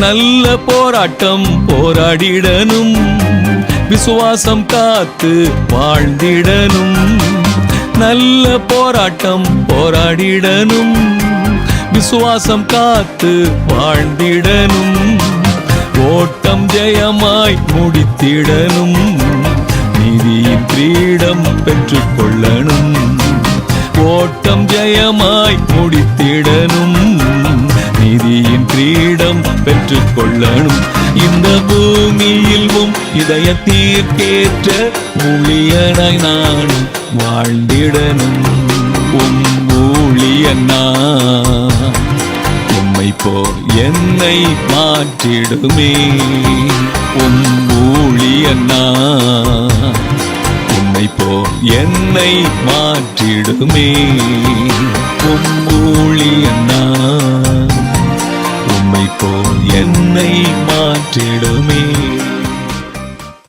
நல்ல போராட்டம் போராடிடனும் விசுவாசம் காத்து வாழ்ந்திடனும் நல்ல போராட்டம் போராடிடனும் விசுவாசம் காத்து வாழ்ந்திடனும் ஓட்டம் ஜெயமாய் முடித்திடனும் நீதியின் கிரீடம் பெற்றுக்கொள்ளணும். ஓட்டம் ஜெயமாய் முடித்திடனும் நீதியின் கிரீடம் பெற்றுக்கொள்ளணும் இந்த பூமியில் உம் இதய தீர்க்கேற்ற ஊழியனாய் நானும் வாழ்ந்திடணும். உம் ஊழியனா உம்மை போல் என்னை மாற்றிடுமே. உம் ஊழியனா உம்மை போல் என்னை மாற்றிடுமே. உம் ஊழிய போல் என்னை மாற்றிடுமே.